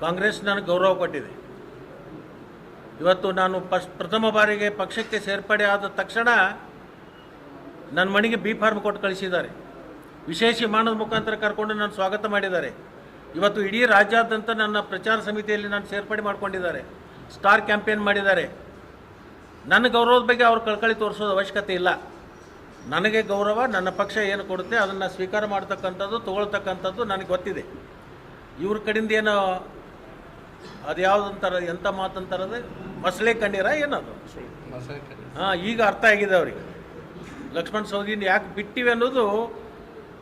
ಕಾಂಗ್ರೆಸ್ ನನಗೆ ಗೌರವ ಕೊಟ್ಟಿದೆ ಇವತ್ತು ನಾನು ಫಸ್ಟ್ ಪ್ರಥಮ ಬಾರಿಗೆ ಪಕ್ಷಕ್ಕೆ ಸೇರ್ಪಡೆ ಆದ ತಕ್ಷಣ ನನ್ನ ಮನೆಗೆ ಬಿ ಫಾರ್ಮ್ ಕೊಟ್ಟು ಕಳಿಸಿದ್ದಾರೆ. ವಿಶೇಷ ವಿಮಾನದ ಮುಖಾಂತರ ಕರ್ಕೊಂಡು ನಾನು ಸ್ವಾಗತ ಮಾಡಿದ್ದಾರೆ. ಇವತ್ತು ಇಡೀ ರಾಜ್ಯಾದ್ಯಂತ ನನ್ನ ಪ್ರಚಾರ ಸಮಿತಿಯಲ್ಲಿ ನಾನು ಸೇರ್ಪಡೆ ಮಾಡಿಕೊಂಡಿದ್ದಾರೆ. ಸ್ಟಾರ್ ಕ್ಯಾಂಪೇನ್ ಮಾಡಿದ್ದಾರೆ. ನನ್ನ ಗೌರವದ ಬಗ್ಗೆ ಅವ್ರು ಕಳ್ಕಳಿ ತೋರಿಸೋದು ಅವಶ್ಯಕತೆ ಇಲ್ಲ. ನನಗೆ ಗೌರವ, ನನ್ನ ಪಕ್ಷ ಏನು ಕೊಡುತ್ತೆ ಅದನ್ನು ಸ್ವೀಕಾರ ಮಾಡ್ತಕ್ಕಂಥದ್ದು, ತಗೊಳ್ತಕ್ಕಂಥದ್ದು ನನಗೆ ಗೊತ್ತಿದೆ. ಇವ್ರ ಕಡೆಯಿಂದ ಏನೋ ಅದು ಯಾವುದಂತಾರ ಎಂಥ ಮಾತಂತಾರದು ಮಸಳೆ ಕಣ್ಣೀರ ಏನದು? ಹಾಂ ಈಗ ಅರ್ಥ ಆಗಿದೆ ಅವ್ರಿಗೆ. ಲಕ್ಷ್ಮಣ್ ಸವದಿನ ಯಾಕೆ ಬಿಟ್ಟಿವೆ ಅನ್ನೋದು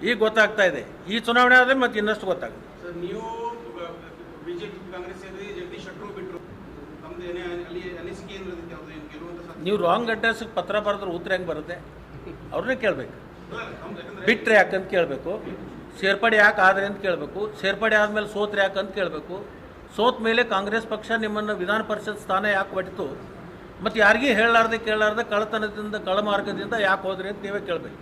ಈಗ ಗೊತ್ತಾಗ್ತಾ ಇದೆ. ಈ ಚುನಾವಣೆ ಆದರೆ ಮತ್ತೆ ಇನ್ನಷ್ಟು ಗೊತ್ತಾಗುತ್ತೆ. ನೀವು ಬಿಜೆಪಿ ಕಾಂಗ್ರೆಸ್ ಜಗದೀಶ್ ಶೆಟ್ಟರು ಬಿಟ್ಟರು ನೀವು ರಾಂಗ್ ಅಡ್ರೆಸ್ಗೆ ಪತ್ರ ಬರೆದ್ರೆ ಉತ್ತರ ಹೆಂಗೆ ಬರುತ್ತೆ? ಅವ್ರನ್ನೇ ಕೇಳಬೇಕು. ಬಿಟ್ಟರೆ ಯಾಕಂತ ಕೇಳಬೇಕು. ಸೇರ್ಪಡೆ ಯಾಕೆ ಆದ್ರೆ ಅಂತ ಕೇಳಬೇಕು. ಸೇರ್ಪಡೆ ಆದಮೇಲೆ ಸೋತ್ರೆ ಯಾಕಂತ ಅಂತ ಕೇಳಬೇಕು. ಸೋತ ಮೇಲೆ ಕಾಂಗ್ರೆಸ್ ಪಕ್ಷ ನಿಮ್ಮನ್ನು ವಿಧಾನ ಪರಿಷತ್ ಸ್ಥಾನ ಯಾಕೆ ಒಟ್ಟಿತು ಮತ್ತು ಯಾರಿಗೂ ಹೇಳಲಾರ್ದೆ ಕೇಳಲಾರ್ದೆ ಕಳ್ಳತನದಿಂದ ಕಳಮಾರ್ಗದಿಂದ ಯಾಕೆ ಹೋದ್ರಿ ಅಂತ ನೀವೇ ಕೇಳಬೇಕು.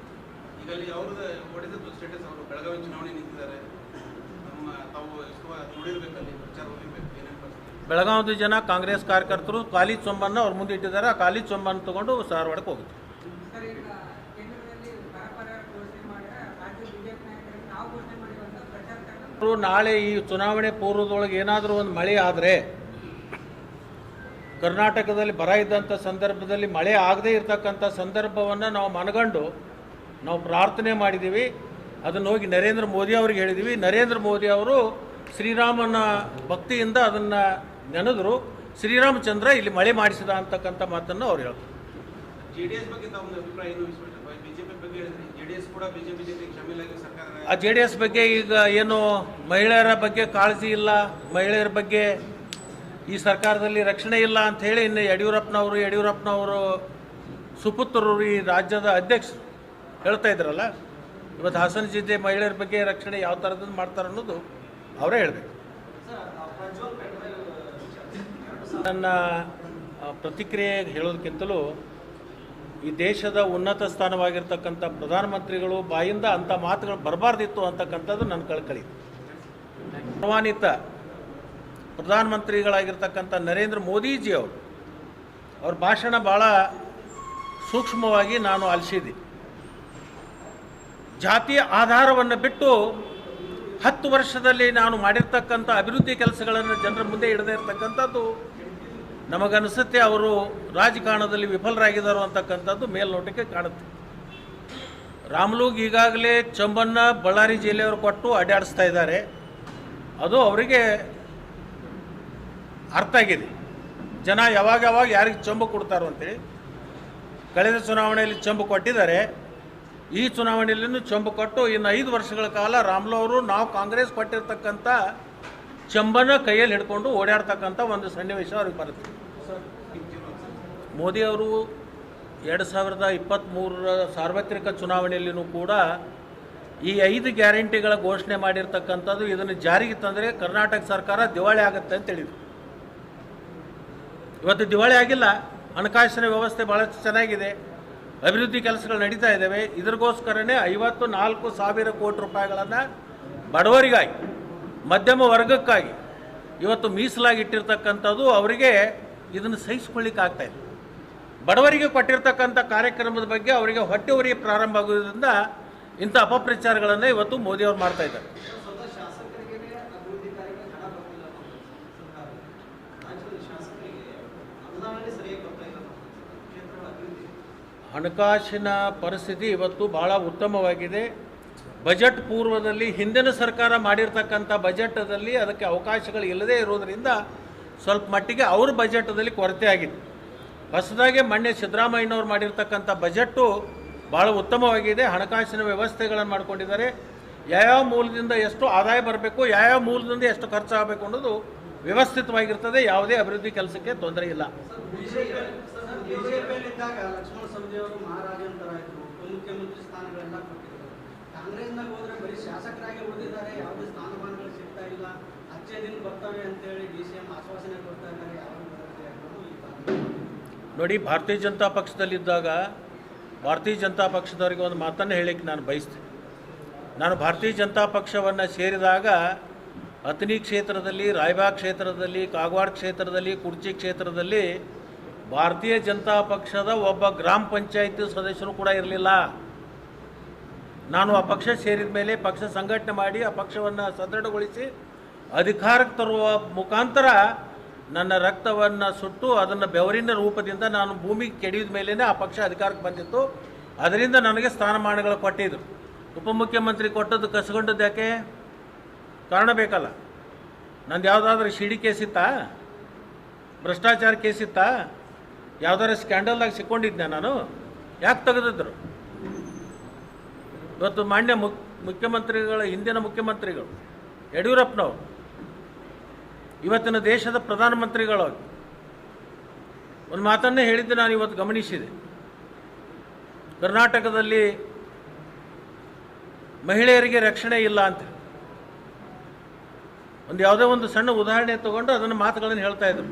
ಬೆಳಗಾವಿ ಜನ ಕಾಂಗ್ರೆಸ್ ಕಾರ್ಯಕರ್ತರು ಖಾಲಿ ಚೊಂಬನ್ನು ಅವ್ರ ಮುಂದೆ ಇಟ್ಟಿದ್ದಾರೆ. ಆ ಖಾಲಿ ಚೊಂಬನ್ನು ತಗೊಂಡು ಧಾರವಾಡಕ್ಕೆ ಹೋಗುತ್ತೆ ಸರ್ ಈಗ ಕೇಂದ್ರದಲ್ಲಿ ಬರ ಪರಿಹಾರ ಘೋಷಣೆ ಮಾಡಿದ್ರೆ ರಾಜ್ಯ ಬಿಜೆಪಿ ನಾಯಕರಿಗೆ ನಾವು ಘೋಷಣೆ ಮಾಡಿರುವಂಥ ಅವರು ನಾಳೆ ಈ ಚುನಾವಣೆ ಪೂರ್ವದೊಳಗೆ ಏನಾದರೂ ಒಂದು ಮಳೆ ಆದರೆ ಕರ್ನಾಟಕದಲ್ಲಿ ಬರ ಇದ್ದಂಥ ಸಂದರ್ಭದಲ್ಲಿ ಮಳೆ ಆಗದೇ ಇರತಕ್ಕಂಥ ಸಂದರ್ಭವನ್ನು ನಾವು ಮನಗಂಡು ನಾವು ಪ್ರಾರ್ಥನೆ ಮಾಡಿದ್ದೀವಿ ಅದನ್ನು ಹೋಗಿ ನರೇಂದ್ರ ಮೋದಿ ಅವ್ರಿಗೆ ಹೇಳಿದ್ದೀವಿ ನರೇಂದ್ರ ಮೋದಿ ಅವರು ಶ್ರೀರಾಮನ ಭಕ್ತಿಯಿಂದ ಅದನ್ನು ನೆನೆದ್ರು. ಶ್ರೀರಾಮಚಂದ್ರ ಇಲ್ಲಿ ಮಳೆ ಮಾಡಿಸಿದ ಅಂತಕ್ಕಂಥ ಮಾತನ್ನು ಅವ್ರು ಹೇಳ್ತಾರೆ. ಜೆ ಡಿ ಎಸ್ ಬಗ್ಗೆ ಅಭಿಪ್ರಾಯ ಏನು ಆ ಜೆ ಡಿ ಎಸ್ ಬಗ್ಗೆ ಈಗ ಏನು ಮಹಿಳೆಯರ ಬಗ್ಗೆ ಕಾಳಜಿ ಇಲ್ಲ, ಮಹಿಳೆಯರ ಬಗ್ಗೆ ಈ ಸರ್ಕಾರದಲ್ಲಿ ರಕ್ಷಣೆ ಇಲ್ಲ ಅಂತ ಹೇಳಿ ಇನ್ನು ಯಡಿಯೂರಪ್ಪನವರು ಯಡಿಯೂರಪ್ಪನವರು ಸುಪುತ್ರರು ಈ ರಾಜ್ಯದ ಅಧ್ಯಕ್ಷರು ಹೇಳ್ತಾ ಇದ್ರಲ್ಲ, ಇವತ್ತು ಹಾಸನ ಜಿಲ್ಲೆ ಮಹಿಳೆಯರ ಬಗ್ಗೆ ರಕ್ಷಣೆ ಯಾವ ಥರದ್ದು ಮಾಡ್ತಾರೆ ಅನ್ನೋದು ಅವರೇ ಹೇಳಬೇಕು. ನನ್ನ ಪ್ರತಿಕ್ರಿಯೆ ಹೇಳೋದಕ್ಕಿಂತಲೂ ಈ ದೇಶದ ಉನ್ನತ ಸ್ಥಾನವಾಗಿರ್ತಕ್ಕಂಥ ಪ್ರಧಾನಮಂತ್ರಿಗಳು ಬಾಯಿಂದ ಅಂಥ ಮಾತುಗಳು ಬರಬಾರ್ದಿತ್ತು ಅಂತಕ್ಕಂಥದ್ದು ನನ್ನ ಕಳ್ಕಳಿ. ಆಹ್ವಾನಿತ ಪ್ರಧಾನಮಂತ್ರಿಗಳಾಗಿರ್ತಕ್ಕಂಥ ನರೇಂದ್ರ ಮೋದಿಜಿ ಅವರು ಅವ್ರ ಭಾಷಣ ಭಾಳ ಸೂಕ್ಷ್ಮವಾಗಿ ನಾನು ಆಲಿಸಿದೆ. ಜಾತಿಯ ಆಧಾರವನ್ನು ಬಿಟ್ಟು ಹತ್ತು ವರ್ಷದಲ್ಲಿ ನಾನು ಮಾಡಿರ್ತಕ್ಕಂಥ ಅಭಿವೃದ್ಧಿ ಕೆಲಸಗಳನ್ನು ಜನರ ಮುಂದೆ ಇಡದೇ ಇರತಕ್ಕಂಥದ್ದು ನಮಗನಿಸುತ್ತೆ ಅವರು ರಾಜಕಾರಣದಲ್ಲಿ ವಿಫಲರಾಗಿದ್ದಾರೆ ಅಂತಕ್ಕಂಥದ್ದು ಮೇಲ್ನೋಟಕ್ಕೆ ಕಾಣುತ್ತೆ. ರಾಮ್ಲೂಗ್ ಈಗಾಗಲೇ ಚಂಬನ್ನ ಬಳ್ಳಾರಿ ಜಿಲ್ಲೆಯವರು ಕೊಟ್ಟು ಅಡ್ಡಾಡಿಸ್ತಾ ಇದ್ದಾರೆ. ಅದು ಅವರಿಗೆ ಅರ್ಥ ಆಗಿದೆ. ಜನ ಯಾವಾಗ ಯಾವಾಗ ಯಾರಿಗೆ ಚಂಬು ಕೊಡ್ತಾರೋ ಅಂತೇಳಿ. ಕಳೆದ ಚುನಾವಣೆಯಲ್ಲಿ ಚಂಬು ಕೊಟ್ಟಿದ್ದಾರೆ. ಈ ಚುನಾವಣೆಯಲ್ಲೂ ಚಂಬು ಕೊಟ್ಟು ಇನ್ನು ಐದು ವರ್ಷಗಳ ಕಾಲ ರಾಮ್ಲೋ ಅವರು ನಾವು ಕಾಂಗ್ರೆಸ್ ಕೊಟ್ಟಿರ್ತಕ್ಕಂಥ ಚಂಬನ ಕೈಯಲ್ಲಿ ಹಿಡ್ಕೊಂಡು ಓಡಾಡ್ತಕ್ಕಂಥ ಒಂದು ಸನ್ನಿವೇಶ ಅವ್ರಿಗೆ ಬರುತ್ತೆ. ಮೋದಿ ಅವರು ಎರಡು ಸಾವಿರದ ಇಪ್ಪತ್ತ್ಮೂರರ ಸಾರ್ವತ್ರಿಕ ಚುನಾವಣೆಯಲ್ಲಿಯೂ ಕೂಡ ಈ ಐದು ಗ್ಯಾರಂಟಿಗಳ ಘೋಷಣೆ ಮಾಡಿರ್ತಕ್ಕಂಥದ್ದು ಇದನ್ನು ಜಾರಿಗೆ ತಂದರೆ ಕರ್ನಾಟಕ ಸರ್ಕಾರ ದಿವಾಳಿ ಆಗುತ್ತೆ ಅಂತ ಹೇಳಿದರು. ಇವತ್ತು ದಿವಾಳಿ ಆಗಿಲ್ಲ, ಹಣಕಾಸಿನ ವ್ಯವಸ್ಥೆ ಭಾಳಷ್ಟು ಚೆನ್ನಾಗಿದೆ, ಅಭಿವೃದ್ಧಿ ಕೆಲಸಗಳು ನಡೀತಾ ಇದ್ದಾವೆ. ಇದ್ರಗೋಸ್ಕರನೇ ಐವತ್ತು ನಾಲ್ಕು ಸಾವಿರ ಕೋಟಿ ರೂಪಾಯಿಗಳನ್ನು ಬಡವರಿಗಾಗಿ ಮಧ್ಯಮ ವರ್ಗಕ್ಕಾಗಿ. ಇವತ್ತು ಮೀಸಲಾಗಿಟ್ಟಿರ್ತಕ್ಕಂಥದ್ದು ಅವರಿಗೆ ಇದನ್ನು ಸಹಿಸ್ಕೊಳ್ಳಿಕ್ಕೆ ಇದೆ ಬಡವರಿಗೆ ಕೊಟ್ಟಿರ್ತಕ್ಕಂಥ ಕಾರ್ಯಕ್ರಮದ ಬಗ್ಗೆ ಅವರಿಗೆ ಹೊಟ್ಟೆ ಉರಿ ಪ್ರಾರಂಭ ಆಗೋದ್ರಿಂದ ಇಂಥ ಅಪಪ್ರಚಾರಗಳನ್ನು ಇವತ್ತು ಮೋದಿಯವರು ಮಾಡ್ತಾ ಇದ್ದಾರೆ. ಇಲ್ಲ ಹಣಕಾಸಿನ ಪರಿಸ್ಥಿತಿ ಇವತ್ತು ಭಾಳ ಉತ್ತಮವಾಗಿದೆ. ಬಜೆಟ್ ಪೂರ್ವದಲ್ಲಿ ಹಿಂದಿನ ಸರ್ಕಾರ ಮಾಡಿರ್ತಕ್ಕಂಥ ಬಜೆಟದಲ್ಲಿ ಅದಕ್ಕೆ ಅವಕಾಶಗಳು ಇಲ್ಲದೇ ಇರೋದರಿಂದ ಸ್ವಲ್ಪ ಮಟ್ಟಿಗೆ ಅವ್ರ ಬಜೆಟ್ದಲ್ಲಿ ಕೊರತೆ ಆಗಿದೆ ಹೊಸದಾಗಿ ಮೊನ್ನೆ ಸಿದ್ದರಾಮಯ್ಯನವ್ರು ಮಾಡಿರ್ತಕ್ಕಂಥ ಬಜೆಟ್ಟು ಭಾಳ ಉತ್ತಮವಾಗಿದೆ, ಹಣಕಾಸಿನ ವ್ಯವಸ್ಥೆಗಳನ್ನು ಮಾಡ್ಕೊಂಡಿದ್ದಾರೆ. ಯಾವ್ಯಾವ ಮೂಲದಿಂದ ಎಷ್ಟು ಆದಾಯ ಬರಬೇಕು, ಯಾವ್ಯಾವ ಮೂಲದಿಂದ ಎಷ್ಟು ಖರ್ಚಾಗಬೇಕು ಅನ್ನೋದು ವ್ಯವಸ್ಥಿತವಾಗಿರ್ತದೆ, ಯಾವುದೇ ಅಭಿವೃದ್ಧಿ ಕೆಲಸಕ್ಕೆ ತೊಂದರೆ ಇಲ್ಲ. ಮುಖ್ಯಮಂತ್ರಿ ಕಾಂಗ್ರೆಸ್ನಾಗ ಹೋದ್ರೆ ಬರೀ ಶಾಸಕರಾಗಿ ಉಳಿದಿದ್ದಾರೆ, ಯಾವುದೇ ಸ್ಥಾನಮಾನಗಳು ಸಿಗ್ತಾ ಇಲ್ಲ. ಹಚ್ಚೆ ದಿನ ಬರ್ತವೆ ಅಂತೇಳಿ ಡಿ ಸಿ ಎಂ ಆಶ್ವಾಸನೆ ಕೊಡ್ತಾ ಇದ್ದಾರೆ ಯಾವಾಗ ಬರುತ್ತೆ ನೋಡಿ, ಭಾರತೀಯ ಜನತಾ ಪಕ್ಷದಲ್ಲಿದ್ದಾಗ ಭಾರತೀಯ ಜನತಾ ಪಕ್ಷದವರಿಗೆ ಒಂದು ಮಾತನ್ನು ಹೇಳಲಿಕ್ಕೆ ನಾನು ಬಯಸ್ತೀನಿ. ನಾನು ಭಾರತೀಯ ಜನತಾ ಪಕ್ಷವನ್ನು ಸೇರಿದಾಗ ಅಥಣಿ ಕ್ಷೇತ್ರದಲ್ಲಿ, ರಾಯಬಾಗ್ ಕ್ಷೇತ್ರದಲ್ಲಿ, ಕಾಗವಾಡ ಕ್ಷೇತ್ರದಲ್ಲಿ, ಕುರ್ಚಿ ಕ್ಷೇತ್ರದಲ್ಲಿ ಭಾರತೀಯ ಜನತಾ ಪಕ್ಷದ ಒಬ್ಬ ಗ್ರಾಮ ಪಂಚಾಯಿತಿ ಸದಸ್ಯರು ಕೂಡ ಇರಲಿಲ್ಲ. ನಾನು ಆ ಪಕ್ಷ ಸೇರಿದ ಮೇಲೆ ಪಕ್ಷ ಸಂಘಟನೆ ಮಾಡಿ ಆ ಪಕ್ಷವನ್ನು ಸದೃಢಗೊಳಿಸಿ ಅಧಿಕಾರಕ್ಕೆ ತರುವ ಮುಖಾಂತರ ನನ್ನ ರಕ್ತವನ್ನು ಸುಟ್ಟು ಅದನ್ನು ಬೆವರಿನ ರೂಪದಿಂದ ನಾನು ಭೂಮಿಗೆ ಕೆಡಿದ ಮೇಲೇ ಆ ಪಕ್ಷ ಅಧಿಕಾರಕ್ಕೆ ಬಂದಿತ್ತು. ಅದರಿಂದ ನನಗೆ ಸ್ಥಾನಮಾನಗಳು ಕೊಟ್ಟಿದ್ರು. ಉಪಮುಖ್ಯಮಂತ್ರಿ ಕೊಟ್ಟದ್ದು ಕಸ್ಕೊಂಡದ್ದು ಯಾಕೆ? ಕಾರಣ ಬೇಕಲ್ಲ. ನಂದು ಯಾವುದಾದ್ರೂ ಶಿಡಿ ಕೇಸಿತ್ತಾ ಭ್ರಷ್ಟಾಚಾರ ಕೇಸಿತ್ತಾ ಯಾವುದಾದ್ರೂ ಸ್ಕ್ಯಾಂಡಲ್ದಾಗ ಸಿಕ್ಕೊಂಡಿದ್ದೆ ನಾನು? ಯಾಕೆ ತೆಗೆದಿದ್ರು? ಇವತ್ತು ಮಾನ್ಯ ಮುಕ್ ಮುಖ್ಯಮಂತ್ರಿಗಳ, ಹಿಂದಿನ ಮುಖ್ಯಮಂತ್ರಿಗಳು, ಯಡಿಯೂರಪ್ಪನವರು, ಇವತ್ತಿನ ದೇಶದ ಪ್ರಧಾನಮಂತ್ರಿಗಳಾಗಿ ಒಂದು ಮಾತನ್ನೇ ಹೇಳಿದ್ದು ನಾನು ಇವತ್ತು ಗಮನಿಸಿದೆ. ಕರ್ನಾಟಕದಲ್ಲಿ ಮಹಿಳೆಯರಿಗೆ ರಕ್ಷಣೆ ಇಲ್ಲ ಅಂತ ಒಂದು ಯಾವುದೋ ಒಂದು ಸಣ್ಣ ಉದಾಹರಣೆ ತಗೊಂಡು ಅದನ್ನು ಮಾತುಗಳನ್ನು ಹೇಳ್ತಾ ಇದ್ರು.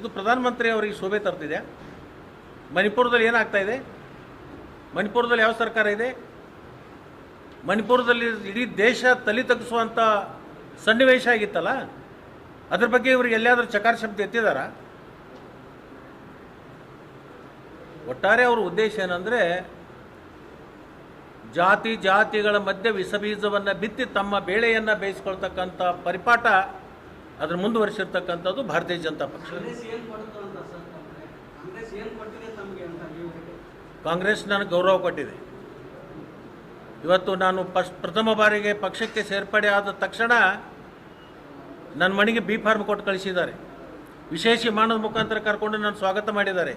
ಇದು ಪ್ರಧಾನಮಂತ್ರಿ ಅವರಿಗೆ ಶೋಭೆ ತರ್ತಿದೆ. ಮಣಿಪುರದಲ್ಲಿ ಏನಾಗ್ತಾ ಇದೆ? ಮಣಿಪುರದಲ್ಲಿ ಯಾವ ಸರ್ಕಾರ ಇದೆ? ಮಣಿಪುರದಲ್ಲಿ ಇಡೀ ದೇಶ ತಲೆ ತಗ್ಗಿಸುವಂಥ ಸನ್ನಿವೇಶ ಆಗಿತ್ತಲ್ಲ? ಅದ್ರ ಬಗ್ಗೆ ಇವ್ರಿಗೆ ಎಲ್ಲಿಯಾದರೂ ಚಕಾರ ಶಬ್ದ ಎತ್ತಿದಾರ? ಒಟ್ಟಾರೆ ಅವ್ರ ಉದ್ದೇಶ ಏನಂದರೆ ಜಾತಿ ಜಾತಿಗಳ ಮಧ್ಯೆ ವಿಷಬೀಜವನ್ನು ಬಿತ್ತಿ ತಮ್ಮ ಬೇಳೆಯನ್ನು ಬೇಯಿಸ್ಕೊಳ್ತಕ್ಕಂಥ ಪರಿಪಾಠ ಅದ್ರ ಮುಂದುವರಿಸಿರ್ತಕ್ಕಂಥದ್ದು ಭಾರತೀಯ ಜನತಾ ಪಕ್ಷ. ಕಾಂಗ್ರೆಸ್ ನನಗೆ ಗೌರವ ಕೊಟ್ಟಿದೆ. ಇವತ್ತು ನಾನು ಫಸ್ಟ್ ಪ್ರಥಮ ಬಾರಿಗೆ ಪಕ್ಷಕ್ಕೆ ಸೇರ್ಪಡೆ ಆದ ತಕ್ಷಣ ನನ್ನ ಮನೆಗೆ ಬಿ ಫಾರ್ಮ್ ಕೊಟ್ಟು ಕಳಿಸಿದ್ದಾರೆ. ವಿಶೇಷ ವಿಮಾನದ ಮುಖಾಂತರ ಕರ್ಕೊಂಡು ನಾನು ಸ್ವಾಗತ ಮಾಡಿದ್ದಾರೆ.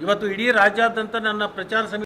ಇವತ್ತು ಇಡೀ ರಾಜ್ಯಾದ್ಯಂತ ನನ್ನ ಪ್ರಚಾರ ಸಮಿತಿ